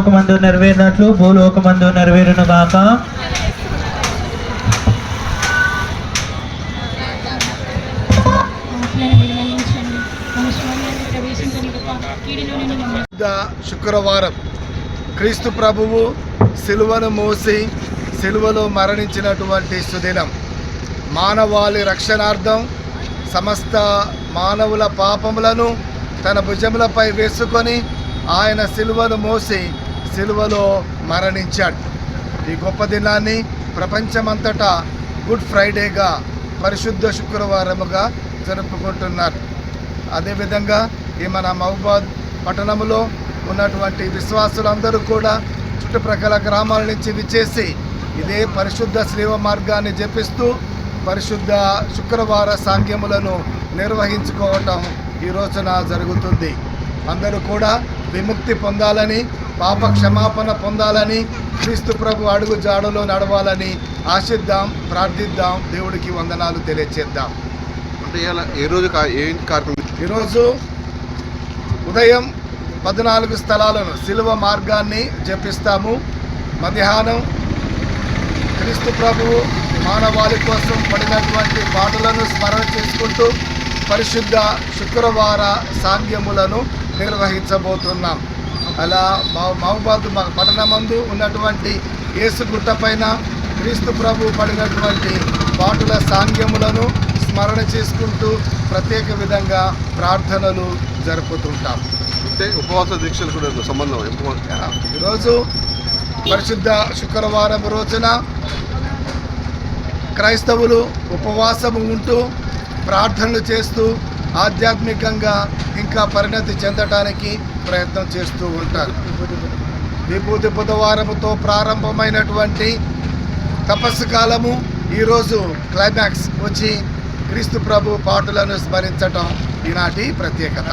పరలోకమందు నెరవేరినట్లు భూలోకమందు నెరవేరును గాక. శుక్రవారం క్రీస్తు ప్రభువు సిలువను మోసి సిలువలో మరణించినటువంటి సుదినం. మానవాళి రక్షణార్థం సమస్త మానవుల పాపములను తన భుజములపై వేసుకొని ఆయన సిలువను మోసి సిలువలో మరణించాడు. ఈ గొప్ప దినాన్ని ప్రపంచమంతటా గుడ్ ఫ్రైడేగా పరిశుద్ధ శుక్రవారముగా జరుపుకుంటున్నారు. అదేవిధంగా ఈ మన మహబాద్ పట్టణంలో ఉన్నటువంటి విశ్వాసులందరూ కూడా చుట్టుప్రక్కల గ్రామాల నుంచి విచ్చేసి ఇదే పరిశుద్ధ శ్రీవ మార్గాన్ని జపిస్తూ పరిశుద్ధ శుక్రవార సాంగ్యములను నిర్వహించుకోవటం ఈ రోజున జరుగుతుంది. అందరూ కూడా విముక్తి పొందాలని పాప క్షమాపణ పొందాలని క్రీస్తు ప్రభు అడుగు జాడలో నడవాలని ఆశిద్దాం ప్రార్థిద్దాం దేవుడికి వందనాలు తెలియచేద్దాం. అంటే ఏ రోజు ఏ కార్యక్రమం? ఈరోజు ఉదయం పద్నాలుగు స్థలాలను సిలువ మార్గాన్ని జపిస్తాము. మధ్యాహ్నం క్రీస్తు ప్రభువు మానవాళి కోసం పడినటువంటి పాటలను స్మరణ చేసుకుంటూ పరిశుద్ధ శుక్రవార సాంగ్యములను నిర్వహించబోతున్నాం. అలా మహ- మహబాద్ పట్టణమందు ఉన్నటువంటి యేసుగుట్ట పైన క్రీస్తు ప్రభు పడినటువంటి పాటుల సాంగ్యములను స్మరణ చేసుకుంటూ ప్రత్యేక విధంగా ప్రార్థనలు జరుపుతుంటాం. అంటే ఉపవాస దీక్షలు కూడా సంబంధం ఈరోజు పరిశుద్ధ శుక్రవారం రోజున క్రైస్తవులు ఉపవాసము ఉంటూ ప్రార్థనలు చేస్తూ ఆధ్యాత్మికంగా ఇంకా పరిణతి చెందటానికి ప్రయత్నం చేస్తూ ఉంటారు. విభూతి బుధవారముతో ప్రారంభమైనటువంటి తపస్సు కాలము ఈరోజు క్లైమాక్స్ వచ్చి క్రీస్తు ప్రభు పాటలను స్మరించటం ఈనాటి ప్రత్యేకత.